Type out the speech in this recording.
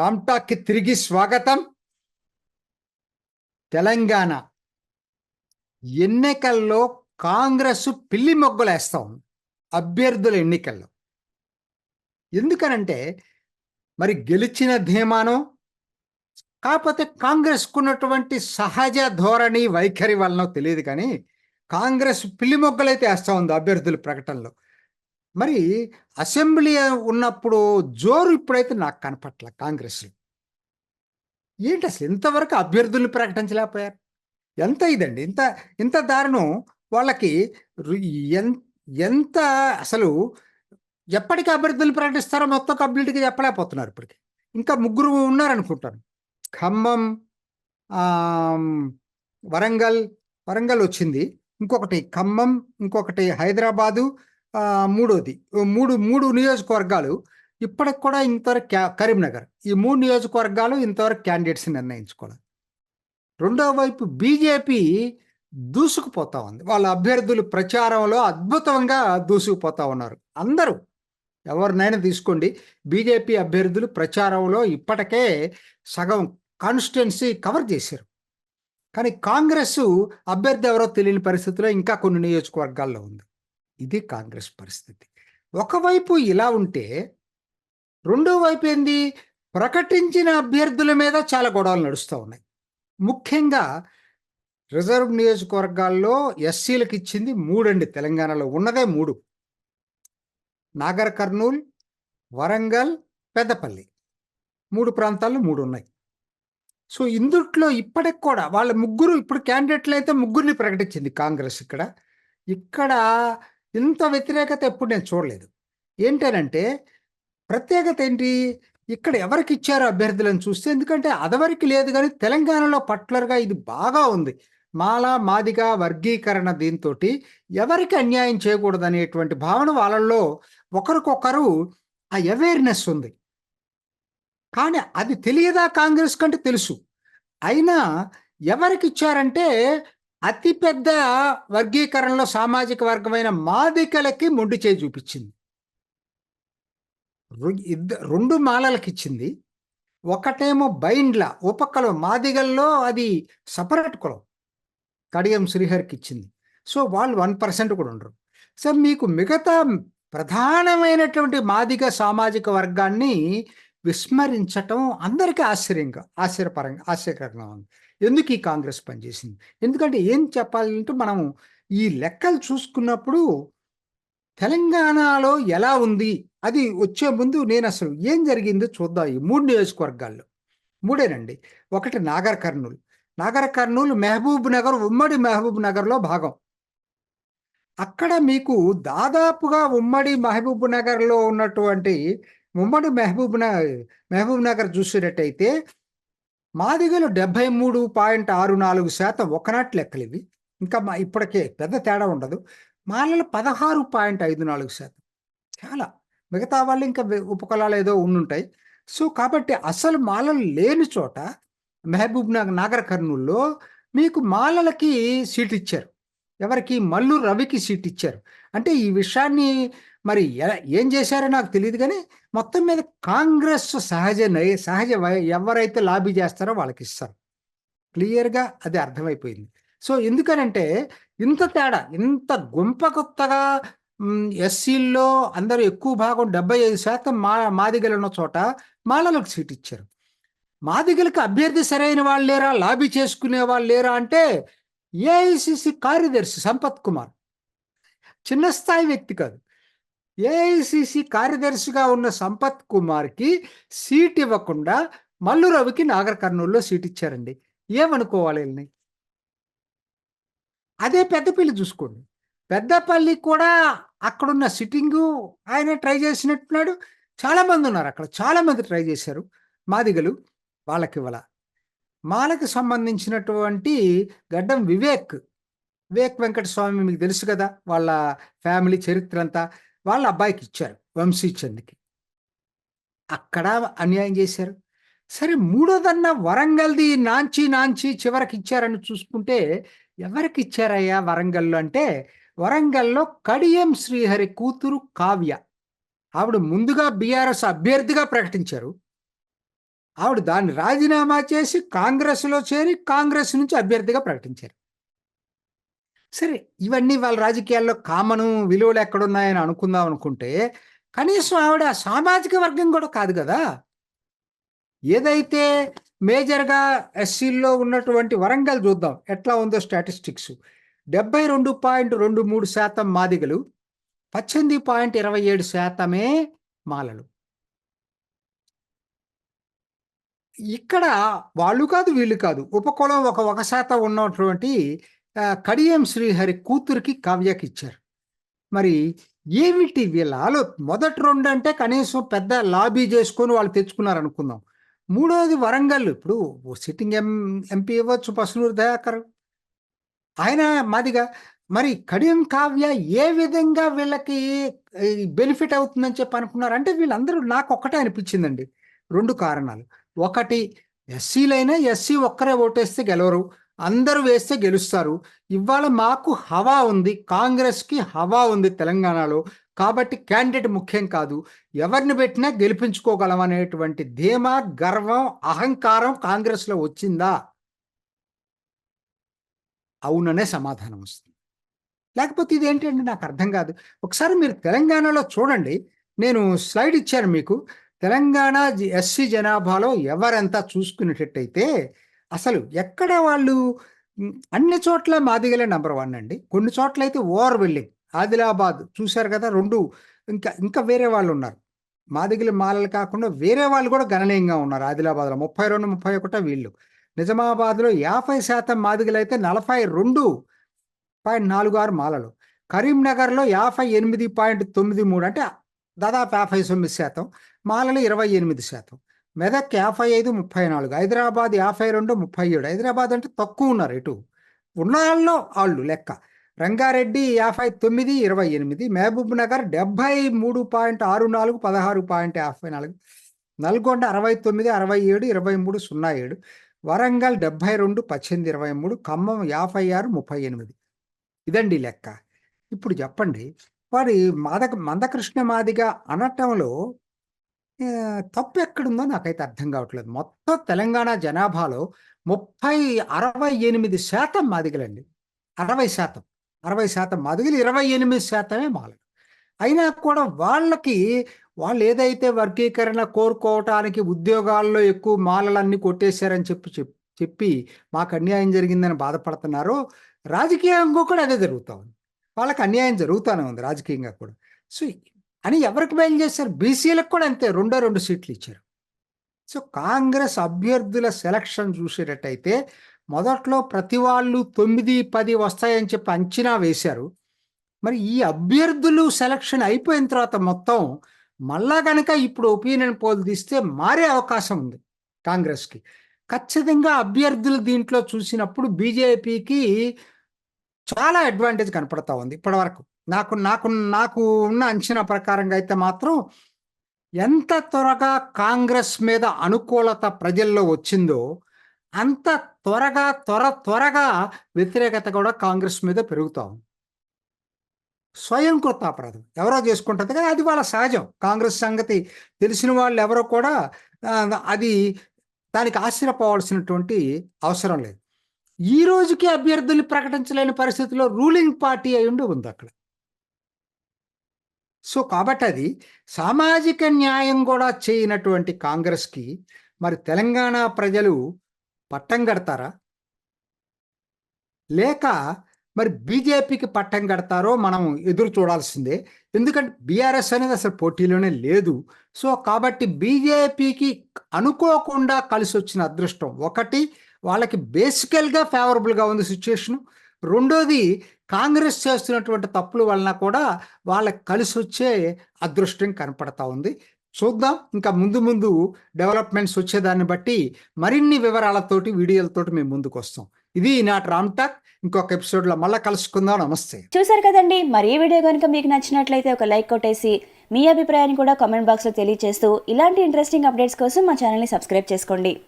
రామ్టాక్కి తిరిగి స్వాగతం. తెలంగాణ ఎన్నికల్లో కాంగ్రెస్ పిల్లి మొగ్గులేస్తా ఉంది అభ్యర్థుల ఎన్నికల్లో. ఎందుకనంటే మరి గెలిచిన ధీమానం కాకపోతే కాంగ్రెస్కున్నటువంటి సహజ ధోరణి వైఖరి వలన తెలియదు కానీ కాంగ్రెస్ పిల్లి మొగ్గలైతే వేస్తూ ఉంది అభ్యర్థుల ప్రకటనలో. మరి అసెంబ్లీ ఉన్నప్పుడు జోరు ఇప్పుడైతే నాకు కనపట్ల కాంగ్రెస్ ఏంటి అసలు ఇంతవరకు అభ్యర్థులు ప్రకటించలేకపోయారు? ఎంత ఇదండి? ఇంత ఇంత దారుణం? వాళ్ళకి రు- ఎంత అసలు ఎప్పటికి అభ్యర్థులు ప్రకటిస్తారో మొత్తం కంప్లీట్గా చెప్పలేకపోతున్నారు ఇప్పటికి. ఇంకా ముగ్గురు ఉన్నారనుకుంటాను. ఖమ్మం వరంగల్ వరంగల్ వచ్చింది. ఇంకొకటి ఖమ్మం ఇంకొకటి హైదరాబాదు మూడోది. మూడు మూడు నియోజకవర్గాలు ఇప్పటికి కూడా ఇంతవరకు క్యా- కరీంనగర్. ఈ మూడు నియోజకవర్గాలు ఇంతవరకు క్యాండిడేట్స్ని నిర్ణయించుకోవాలి రెండో వైపు బీజేపీ దూసుకుపోతా ఉంది. వాళ్ళ అభ్యర్థులు ప్రచారంలో అద్భుతంగా దూసుకుపోతా ఉన్నారు. అందరూ ఎవరినైనా తీసుకోండి. బీజేపీ అభ్యర్థులు ప్రచారంలో ఇప్పటికే సగం కాన్స్టిట్యున్సీ కవర్ చేశారు. కానీ కాంగ్రెస్ అభ్యర్థి ఎవరో తెలియని పరిస్థితిలో ఇంకా కొన్ని నియోజకవర్గాల్లో ఉంది. ఇది కాంగ్రెస్ పరిస్థితి. ఒకవైపు ఇలా ఉంటే రెండో వైపు ఏంది? ప్రకటించిన అభ్యర్థుల మీద చాలా గొడవలు నడుస్తూ ఉన్నాయి. ముఖ్యంగా రిజర్వ్ నియోజకవర్గాల్లో ఎస్సీలకు ఇచ్చింది మూడండి తెలంగాణలో ఉన్నదే మూడు. నాగర్ కర్నూల్ వరంగల్ పెద్దపల్లి. మూడు ప్రాంతాల్లో మూడు ఉన్నాయి. సో ఇందుట్లో ఇప్పటికి కూడా వాళ్ళ ముగ్గురు ఇప్పుడు క్యాండిడేట్లు అయితే ముగ్గురిని ప్రకటించింది కాంగ్రెస్ ఇక్కడ. ఇక్కడ ఇంత వ్యతిరేకత ఎప్పుడు నేను చూడలేదు. ఏంటనంటే ప్రత్యేకత ఏంటి? ఇక్కడ ఎవరికి ఇచ్చారు అభ్యర్థులను చూస్తే ఎందుకంటే అదవరికి లేదు కానీ తెలంగాణలో పర్టికులర్గా ఇది బాగా ఉంది. మాల మాదిగ వర్గీకరణ దీంతో ఎవరికి అన్యాయం చేయకూడదు అనేటువంటి భావన వాళ్ళల్లో ఒకరికొకరు ఆ అవేర్నెస్ ఉంది. కానీ అది తెలియదా కాంగ్రెస్ కంటే తెలుసు. అయినా ఎవరికి ఇచ్చారంటే అతిపెద్ద వర్గీకరణలో సామాజిక వర్గమైన మాదికలకి మొండి చేయి చూపించింది. రెండు మాలలకు ఇచ్చింది ఒకటేమో బైండ్ల ఉపకలం మాదిగల్లో అది సపరేట్ కులం కడియం శ్రీహరికి ఇచ్చింది సో వాళ్ళు వన్ పర్సెంట్ కూడా ఉండరు. సో మీకు మిగతా ప్రధానమైనటువంటి మాదిగ సామాజిక వర్గాన్ని విస్మరించటం అందరికీ ఆశ్చర్యంగా ఆశ్చర్యపరంగా ఆశ్చర్యకరంగా ఉంది. ఎందుకు ఈ కాంగ్రెస్ పనిచేసింది? ఎందుకంటే ఏం చెప్పాలంటే మనం ఈ లెక్కలు చూసుకున్నప్పుడు తెలంగాణలో ఎలా ఉంది? అది వచ్చే ముందు నేను అసలు ఏం జరిగిందో చూద్దాం ఈ మూడు నియోజకవర్గాల్లో. మూడేనండి ఒకటి నాగర్ కర్నూలు. నాగర్ కర్నూలు మహబూబ్ నగర్ ఉమ్మడి మహబూబ్ నగర్లో భాగం. అక్కడ మీకు దాదాపుగా ఉమ్మడి మహబూబ్ నగర్లో ఉన్నటువంటి ఉమ్మడి మహబూబ్ నగర్ మహబూబ్ నగర్ చూసినట్టయితే మాదిగలు డెబ్బై మూడు పాయింట్ ఆరు నాలుగు శాతం ఒకనాటి లెక్కలు ఇవి. ఇంకా మా ఇప్పటికే పెద్ద తేడా ఉండదు. మాలలు పదహారు పాయింట్ ఐదు నాలుగు శాతం. చాలా. మిగతా వాళ్ళు ఇంకా ఉపకులాలు ఏదో ఉండుంటాయి. సో కాబట్టి అసలు మాలలు లేని చోట మహబూబ్ నగర్ నాగర్ కర్నూల్లో మీకు మాలలకి సీట్ ఇచ్చారు ఎవరికి? మల్లు రవికి సీట్ ఇచ్చారు అంటే ఈ విషయాన్ని మరి ఏం చేశారో నాకు తెలియదు కానీ మొత్తం మీద కాంగ్రెస్ సహజ సహజ ఎవరైతే లాబీ చేస్తారో వాళ్ళకి ఇస్తారు. క్లియర్గా అది అర్థమైపోయింది. సో ఎందుకనంటే ఇంత తేడా ఇంత గుంప కొత్తగా ఎస్సీల్లో అందరూ ఎక్కువ భాగం డెబ్బై ఐదు శాతం మా మాదిగలు ఉన్న చోట మాలలకు సీట్ ఇచ్చారు. మాదిగలకు అభ్యర్థి సరైన వాళ్ళు లేరా లాబీ చేసుకునే వాళ్ళు లేరా అంటే ఏఐసిసి కార్యదర్శి సంపత్ కుమార్. చిన్న స్థాయి వ్యక్తి కాదు. ఏఐసిసి కార్యదర్శిగా ఉన్న సంపత్ కుమార్కి సీట్ ఇవ్వకుండా మల్లు రవికి నాగర్ కర్నూలులో సీట్ ఇచ్చారండి. ఏమనుకోవాలి వీళ్ళని? అదే పెద్దపల్లి చూసుకోండి. పెద్దపల్లి కూడా అక్కడున్న సిట్టింగు ఆయన ట్రై చేసినట్టున్నాడు. చాలామంది ఉన్నారు అక్కడ. చాలామంది ట్రై చేశారు. మాదిగలు వాళ్ళకి ఇవ్వాల. మాలకు సంబంధించినటువంటి గడ్డం వివేక్. వివేక్ వెంకటస్వామి మీకు తెలుసు కదా వాళ్ళ ఫ్యామిలీ చరిత్ర అంతా వాళ్ళ అబ్బాయికి ఇచ్చారు వంశీ చంద్కి అక్కడ అన్యాయం చేశారు. సరే మూడోదన్న వరంగల్ది నాంచి నాంచి చివరికి ఇచ్చారని చూసుకుంటే ఎవరికి ఇచ్చారయ్యా వరంగల్లో అంటే వరంగల్లో కడియం శ్రీహరి కూతురు కావ్య. ఆవిడ ముందుగా బీఆర్ఎస్ అభ్యర్థిగా ప్రకటించారు. ఆవిడ దాన్ని రాజీనామా చేసి కాంగ్రెస్లో చేరి కాంగ్రెస్ నుంచి అభ్యర్థిగా ప్రకటించారు. సరే ఇవన్నీ వాళ్ళ రాజకీయాల్లో కామను విలువలు ఎక్కడున్నాయని అనుకుందాం అనుకుంటే కనీసం ఆవిడ సామాజిక వర్గం కూడా కాదు కదా. ఏదైతే మేజర్గా ఎస్సీల్లో ఉన్నటువంటి వరంగల్ చూద్దాం. ఎట్లా ఉందో స్టాటిస్టిక్స్. డెబ్బై రెండు పాయింట్ రెండు మూడు శాతం మాదిగలు పద్దెనిమిది పాయింట్ ఇరవై ఏడు శాతమే మాలలు. ఇక్కడ వాళ్ళు కాదు వీళ్ళు కాదు. ఉపకులం ఒక ఒక శాతం ఉన్నటువంటి కడియం శ్రీహరి కూతురికి కావ్యకి ఇచ్చారు. మరి ఏమిటి వీళ్ళ ఆలో మొదటి రెండు అంటే కనీసం పెద్ద లాబీ చేసుకొని వాళ్ళు తెచ్చుకున్నారు అనుకుందాం మూడోది వరంగల్ ఇప్పుడు సిట్టింగ్ ఎం ఎంపీ ఇవ్వచ్చు పసునూరు దయాకర్. ఆయన మాదిగా మరి కడియం కావ్య ఏ విధంగా వీళ్ళకి బెనిఫిట్ అవుతుందని చెప్పి అనుకున్నారు? అంటే వీళ్ళందరూ నాకు ఒక్కటే అనిపించిందండి. రెండు కారణాలు. ఒకటి ఎస్సీలైనా ఎస్సీ ఒక్కరే ఓటేస్తే గెలవరు. అందరూ వేస్తే గెలుస్తారు. ఇవాళ మాకు హవా ఉంది. కాంగ్రెస్కి హవా ఉంది తెలంగాణలో. కాబట్టి క్యాండిడేట్ ముఖ్యం కాదు. ఎవరిని పెట్టినా గెలిపించుకోగలం అనేటువంటి ధీమా గర్వం అహంకారం కాంగ్రెస్లో వచ్చిందా? అవుననే సమాధానం వస్తుంది. లేకపోతే ఇదేంటండి? నాకు అర్థం కాదు. ఒకసారి మీరు తెలంగాణలో చూడండి. నేను స్లైడ్ ఇచ్చాను మీకు. తెలంగాణ ఎస్సీ జనాభాలో ఎవరెంత చూసుకునేటట్టయితే అసలు ఎక్కడ వాళ్ళు అన్ని చోట్ల మాదిగలే నెంబర్ వన్ అండి. కొన్ని చోట్ల అయితే ఓవర్ వెళ్ళింగ్ ఆదిలాబాద్ చూశారు కదా రెండు ఇంకా ఇంకా వేరే వాళ్ళు ఉన్నారు. మాదిగల మాలలు కాకుండా వేరే వాళ్ళు కూడా గణనీయంగా ఉన్నారు ఆదిలాబాద్లో. ముప్పై రెండు ముప్పై ఒకటో వీళ్ళు. నిజామాబాద్లో యాభై శాతం మాదిగలు అయితే నలభై రెండు పాయింట్ నాలుగు ఆరు మాలలు. కరీంనగర్లో యాభై ఎనిమిది పాయింట్ తొమ్మిది మూడు అంటే దాదాపు యాభై తొమ్మిది శాతం. మాలలు ఇరవై ఎనిమిది శాతం. మెదక్ యాభై ఐదు ముప్పై నాలుగు హైదరాబాద్ యాభై రెండు ముప్పై ఏడు. హైదరాబాద్ అంటే తక్కువ ఉన్నారు ఇటు. ఉన్న వాళ్ళు వాళ్ళు లెక్క. రంగారెడ్డి యాభై తొమ్మిది ఇరవై ఎనిమిది. మహబూబ్ నగర్ డెబ్బై మూడు పాయింట్ ఆరు నాలుగు పదహారు పాయింట్ యాభై నాలుగు. నల్గొండ అరవై తొమ్మిది అరవై ఏడు ఇరవై మూడు సున్నా ఏడు. వరంగల్ డెబ్బై రెండు పద్దెనిమిది ఇరవై మూడు. ఖమ్మం యాభై ఆరు ముప్పై ఎనిమిది. ఇదండి లెక్క. ఇప్పుడు చెప్పండి వారి మాదక మందకృష్ణ మాదిగా అనటంలో తప్పు ఎక్కడుందో నాకైతే అర్థం కావట్లేదు. మొత్తం తెలంగాణ జనాభాలో ముప్పై అరవై ఎనిమిది శాతం మాదిగలండి. అరవై శాతం. అరవై శాతం మాదిగలు ఇరవై ఎనిమిది శాతమే మాలలు. అయినా కూడా వాళ్ళకి వాళ్ళు ఏదైతే వర్గీకరణ కోరుకోవటానికి ఉద్యోగాల్లో ఎక్కువ మాలలన్నీ కొట్టేశారని చెప్పి చెప్- చెప్పి మాకు అన్యాయం జరిగిందని బాధపడుతున్నారో రాజకీయంగా కూడా అదే జరుగుతూ ఉంది. వాళ్ళకి అన్యాయం జరుగుతూనే ఉంది రాజకీయంగా కూడా. సో అని ఎవరికి బయలు చేశారు? బీసీలకు కూడా అంతే రెండో రెండు సీట్లు ఇచ్చారు. సో కాంగ్రెస్ అభ్యర్థుల సెలక్షన్ చూసేటట్టయితే మొదట్లో ప్రతి వాళ్ళు తొమ్మిది పది వస్తాయని చెప్పి అంచనా వేశారు. మరి ఈ అభ్యర్థులు సెలక్షన్ అయిపోయిన తర్వాత మొత్తం మళ్ళా కనుక ఇప్పుడు ఒపీనియన్ పోల్ తీస్తే మారే అవకాశం ఉంది కాంగ్రెస్కి. ఖచ్చితంగా అభ్యర్థులు దీంట్లో చూసినప్పుడు బీజేపీకి చాలా అడ్వాంటేజ్ కనపడతా ఉంది ఇప్పటివరకు. నాకు నాకు నాకు ఉన్న అంచనా ప్రకారంగా అయితే మాత్రం ఎంత త్వరగా కాంగ్రెస్ మీద అనుకూలత ప్రజల్లో వచ్చిందో అంత త్వరగా త్వర త్వరగా వ్యతిరేకత కూడా కాంగ్రెస్ మీద పెరుగుతా ఉంది. స్వయం ఎవరో చేసుకుంటుంది కదా అది వాళ్ళ సహజం. కాంగ్రెస్ సంగతి తెలిసిన వాళ్ళు ఎవరో కూడా అది దానికి ఆశ్చర్యపోవాల్సినటువంటి అవసరం లేదు. ఈ రోజుకి అభ్యర్థులు ప్రకటించలేని పరిస్థితిలో రూలింగ్ పార్టీ అయి ఉండి ఉంది అక్కడ. సో కాబట్టి అది సామాజిక న్యాయం కూడా చేయనటువంటి కాంగ్రెస్కి మరి తెలంగాణ ప్రజలు పట్టం కడతారా లేక మరి బీజేపీకి పట్టం కడతారో మనం ఎదురు చూడాల్సిందే. ఎందుకంటే బీఆర్ఎస్ అనేది అసలు పోటీలోనే లేదు. సో కాబట్టి బీజేపీకి అనుకోకుండా కలిసి వచ్చిన అదృష్టం ఒకటి వాళ్ళకి బేసికల్గా ఫేవరబుల్గా ఉంది సిచ్యుయేషన్. రెండోది కాంగ్రెస్ చేస్తున్నటువంటి తప్పుల వలన కూడా వాళ్ళకి కలిసి వచ్చే అదృష్టం కనపడతా ఉంది. చూద్దాం. ఇంకా ముందు ముందు డెవలప్మెంట్స్ వచ్చేదాన్ని బట్టి మరిన్ని వివరాలతోటి వీడియోలతోటి మేము ముందుకు వస్తాం ఇది నాటి రామ్ టాక్. ఇంకొక ఎపిసోడ్లో మళ్ళీ కలుసుకుందాం. నమస్తే. చూసారు కదండి. మరి వీడియో కనుక మీకు నచ్చినట్లయితే ఒక లైక్ కొట్టేసి మీ అభిప్రాయాన్ని కూడా కామెంట్ బాక్స్లో తెలియజేస్తూ ఇలాంటి ఇంట్రెస్టింగ్ అప్డేట్స్ కోసం మా ఛానల్ని సబ్స్క్రైబ్ చేసుకోండి.